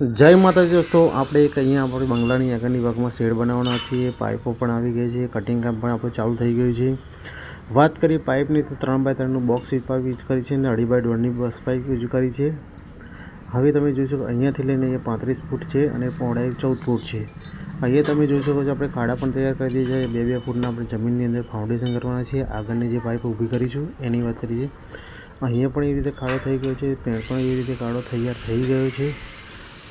જય માતાજી દોસ્તો, આપણે એક અહીંયા આપણે બંગલાની આગળની ભાગમાં શેડ બનાવવાના છીએ. પાઇપો પણ આવી ગઈ છે કટિંગ કામ પણ આપણું ચાલુ થઈ ગયું છે. વાત કરીએ પાઇપની, તો ત્રણ બાય ત્રણનું બોક્સ પાઇપ યુઝ કરી છે અને અઢી બાય દોઢની બસ પાઇપ યુઝ કરી છે. હવે તમે જોઈ શકો, અહીંયાથી લઈને અહીંયા પાંત્રીસ ફૂટ છે અને પહોળાઈ ચૌદ ફૂટ છે. અહીંયા તમે જોઈ શકો છો, આપણે ખાડા પણ તૈયાર કરી દીધા છે. બે બે ફૂટના આપણે જમીનની અંદર ફાઉન્ડેશન કરવાના છે. આગળની જે પાઇપ ઊભી કરીશું, એની વાત કરીએ. અહીંયા પણ એવી રીતે ખાડો થઈ ગયો છે પેડ પણ એવી રીતે ખાડો તૈયાર થઈ ગયો છે.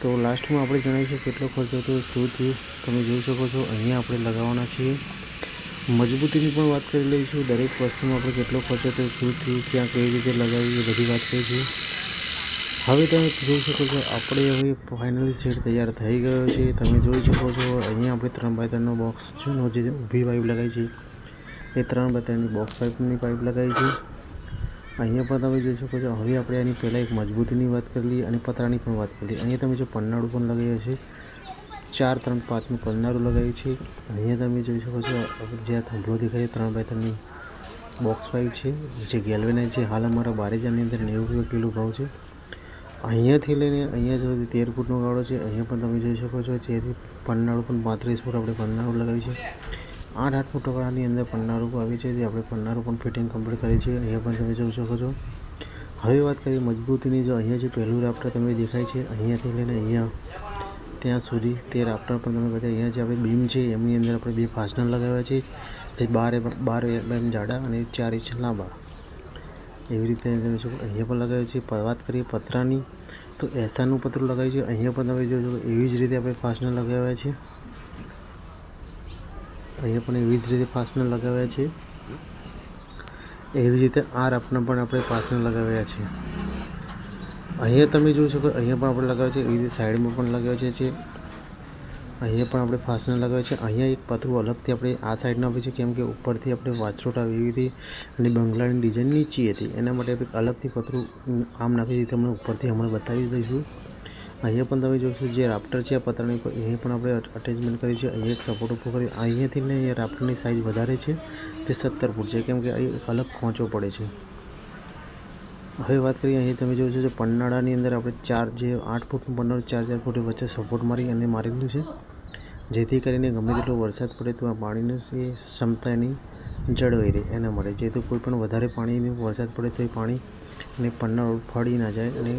તો લાસ્ટમાં આપણે જણાવીશું કેટલો ખર્ચો હતો, શું થયું? તમે જોઈ શકો છો, અહીંયા આપણે લગાવવાના છીએ. મજબૂતીની પણ વાત કરી લઈશું, દરેક વસ્તુમાં આપણે કેટલો ખર્ચો થયો શું થયું, ક્યાં કઈ રીતે લગાવ્યું, એ બધી વાત કરીશું હવે તમે જોઈ શકો છો, આપણે હવે ફાઇનલી સેટ તૈયાર થઈ ગયો છે. તમે જોઈ શકો છો, અહીંયા આપણે ત્રણ બાય ત્રણનો બોક્સ છે, નો જે ઊભી પાઇપ લગાવી છે. એ ત્રણ બાય ત્રણની બોક્સ પાઇપની પાઇપ લગાવી છે. અહીંયા પણ તમે જોઈ શકો છો, હવે આપણે આની પહેલાં એક મજબૂતીની વાત કરી લઈએ, અને પતરાની પણ વાત કરી લઈએ. અહીંયા તમે જો પન્નાળું પણ લગાવ્યું છે ચાર, ત્રણ પાંચનું પન્નાળું લગાવ્યું છે. અહીંયા તમે જોઈ શકો છો જે આ થાંભલો દેખાય છે, ત્રણ બાય ત્રણની બોક્સ પાઇપ છે. જે ગેલ્વેનાઇઝ છે, હાલ અમારા બારેજાની અંદર નેવું રૂપિયા કિલો ભાવ છે. અહીંયાથી લઈને અહીંયા સુધી તેર ફૂટનો ગાળો છે. અહીંયા પણ તમે જોઈ શકો છો, જેથી પન્નાળું પણ પાંત્રીસ ફૂટ આપણે પન્નાળું લગાવ્યું છે. આઠ આઠ ફૂટ ગાળાની અંદર પન્નાળું આવી છે, જે આપણે પન્નાળું પણ ફિટિંગ કમ્પ્લીટ કરી છે. અહીંયા પણ તમે જોઈ શકો છો. હવે વાત કરીએ મજબૂતીની, જો અહીંયા જે પહેલું રાફ્ટર તમે દેખાય છે, અહીંયાથી લઈને અહીંયા ત્યાં સુધી તે રાફ્ટર પણ તમે બધા અહીંયા જે આપણે બીમ છે, એમની અંદર આપણે બે ફાસ્ટનર લગાવ્યા છે. જે બાર બાર એમ જાડા અને ચાર ઇંચ લાંબા. એવી રીતે તમે જો અહીંયા પણ લગાવ્યું છે. વાત કરીએ પતરાની, તો એસાનું પતરું લગાવ્યું છે. અહીંયા પણ તમે જોજો એવી જ રીતે આપણે ફાસ્ટનર લગાવ્યા છે. અહીંયા પણ એવી જ રીતે ફાસ્ટનર લગાવ્યા છે એવી જ રીતે આ રાફ્ટના પણ આપણે ફાસ્ટનર લગાવ્યા છે અહીંયા તમે જોઈ શકો, અહીંયા પણ આપણે લગાવ્યા છે એવી રીતે સાઈડમાં પણ લગાવ્યા છે અહીંયા પણ આપણે ફાસ્ટનર લગાવ્યા છે અહીંયા એક પતરું અલગથી આપણે આ સાઈડના આપીએ છીએ કેમ કે ઉપરથી આપણે વાછરોટ આવી હતી અને બંગલાની ડિઝાઇન નીચી હતી. એના માટે આપણે અલગથી પતરું આમ નાખી દીધું તમને ઉપરથી હમણાં બતાવી દઈશું. અહીંયા પણ તમે જોશો જે રાફ્ટર છે પતરાની ઉપર અહીંયા પણ આપણે અટેચમેન્ટ કરી છે. અહીંયા એક સપોર્ટ ઊભો કરી અહીંયાથી ને અહીંયા રાફ્ટરની સાઇઝ વધારે છે. તે સત્તર ફૂટ છે. કેમ કે અહીં અલગ ખોંચો પડે છે. હવે વાત કરીએ, અહીં તમે જોશો જે પન્નાળાની અંદર આપણે ચાર જે આઠ ફૂટનું પન્નાળ, ચાર ચાર ફૂટ વચ્ચે સપોર્ટ મારી અને મારેલું છે. જેથી કરીને ગમે તેટલો વરસાદ પડે તો આ પાણીની એ ક્ષમતા એની જળવાઈ રહે, એના માટે જેથી કોઈ પણ વધારે પાણીની વરસાદ પડે તો એ પાણી અને પન્નાળું ફળી ના જાય અને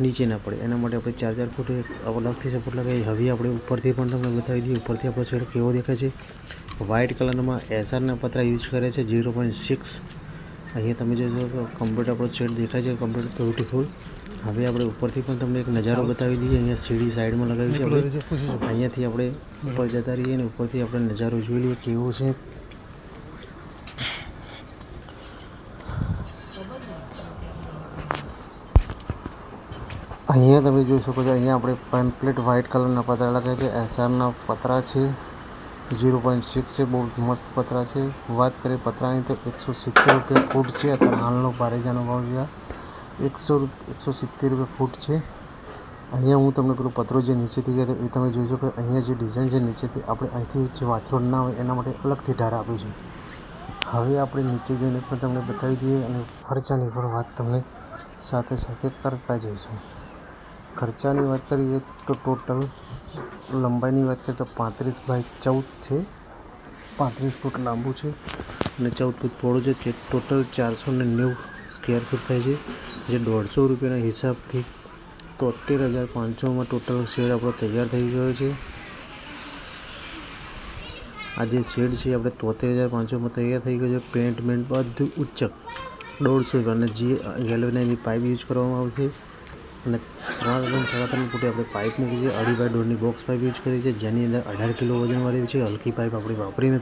નીચે ના પડે. એના માટે આપણે ચાર ચાર ફૂટ અલગથી સપોર્ટ લગાવી હવે આપણે ઉપરથી પણ તમને બતાવી દઈએ. ઉપરથી આપણો શેડ કેવો દેખાય છે? વ્હાઇટ કલરમાં એસઆરના પતરા યુઝ કરે છે. ઝીરો પોઈન્ટ સિક્સ અહીંયા તમે જોશો તો કમ્પ્લીટ આપણો શેડ દેખાય છે. કમ્પ્લીટ બ્યુટીફુલ હવે આપણે ઉપરથી પણ તમને એક નજારો બતાવી દઈએ. અહીંયા સીડી સાઈડમાં લગાવી છે આપણે. અહીંયાથી આપણે ઉપર જતા રહીએ અને ઉપરથી આપણે નજારો જોઈ લઈએ કેવો છે. અહીંયા તમે જોઈ શકો છો, અહીંયા આપણે પેમ્પલેટ વ્હાઇટ કલરના પતરા લગાવ્યા છે એસઆરના પતરા છે ઝીરો પોઈન્ટ સિક્સ છે, બહુ મસ્ત પતરા છે. વાત કરીએ પતરાની તો એકસો સિત્તેર રૂપિયા ફૂટ છે, અત્યારે હાલનો પારેજાનો ભાવ છે એકસો એકસો સિત્તેર રૂપિયા ફૂટ છે. અહીંયા હું તમને પેલું પતરો જે નીચેથી ગયો એ તમે જોઈ શકો અહીંયા જે ડિઝાઇન છે નીચેથી આપણે અહીંથી જે વાછરો ના હોય એના માટે અલગથી ઢાળ આપ્યું છે. હવે આપણે નીચે જઈને પણ તમને બતાવી દઈએ અને ખર્ચાની પણ વાત તમને સાથે સાથે કરતા જઈશું. ખર્ચાની વાત કરીએ તો ટોટલ લંબાઈની વાત કરીએ તો પાંત્રીસ બાય ચૌદ છે. પાંત્રીસ ફૂટ લાંબુ છે અને ચૌદ ફૂટ પહોળું છે જે ટોટલ ચારસો ને નેવું સ્ક્વેર ફૂટ થાય છે. જે દોઢસો રૂપિયાના હિસાબથી તોતેર હજાર પાંચસોમાં ટોટલ શેડ આપણો તૈયાર થઈ ગયો છે. આ જે શેડ છે આપણે તોતેર હજાર પાંચસોમાં તૈયાર થઈ ગયો છે. પેન્ટ મેન્ટ બધું ઉચ્ચક. દોઢસો રૂપિયા. અને જે ગેલ્વેનાઇઝની પાઇપ યુઝ કરવામાં આવશે. અને ત્રણ ત્રણ સાડા ત્રણ ફૂટે આપણે પાઇપ મૂકી છે. અઢી બાય દોઢની બોક્સ પાઇપ યુઝ કરી છે. જેની અંદર અઢાર કિલો વજનવાળી છે. હલકી પાઇપ આપણે વાપરી નથી.